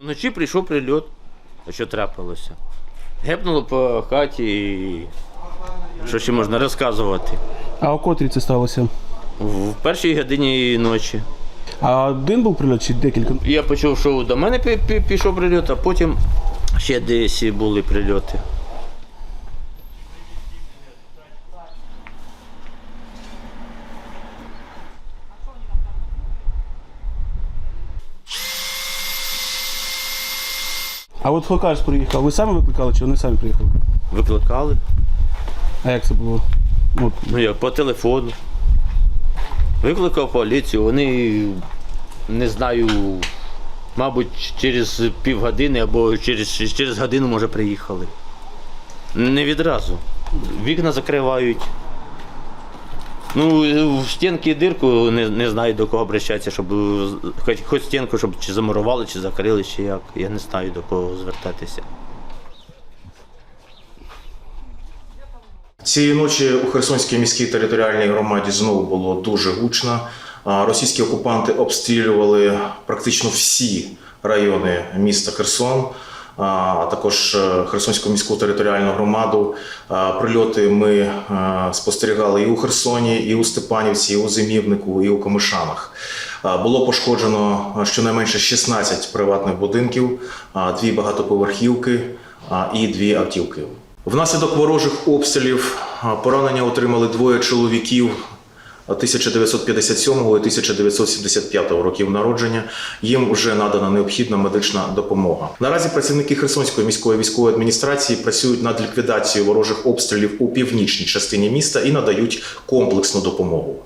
Вночі прийшов прильот. А що трапилося? Гепнуло по хаті і що ще можна розказувати. А о котрій це сталося? В першій годині ночі. А один був прильот чи декілька? Я почув, що до мене пі- пі- пішов прильот, а потім ще десь були прильоти. А от Фокаш приїхав. Ви самі викликали чи вони самі приїхали? Викликали. А як це було? От. Ну як по телефону. Викликав поліцію, вони не знаю, мабуть, через півгодини або через, через годину, може, приїхали. Не відразу. Вікна закривають. Ну, в стінки дирку не, не знаю до кого обращатися, щоб хоч, хоч стінку, щоб чи замурували, чи закрили, чи як. Я не знаю до кого звертатися. Цієї ночі у Херсонській міській територіальній громаді знову було дуже гучно. Російські окупанти обстрілювали практично всі райони міста Херсон, а також е, Херсонську міську територіальну громаду. Прильоти ми е, спостерігали і у Херсоні, і у Степанівці, і у Зимівнику, і у Комишанах. Було пошкоджено щонайменше 16 приватних будинків, дві багатоповерхівки і дві автівки. Внаслідок ворожих обстрілів поранення отримали двоє чоловіків 1957 і 1975 років народження. Їм вже надана необхідна медична допомога. Наразі працівники Херсонської міської військової адміністрації працюють над ліквідацією ворожих обстрілів у північній частині міста і надають комплексну допомогу.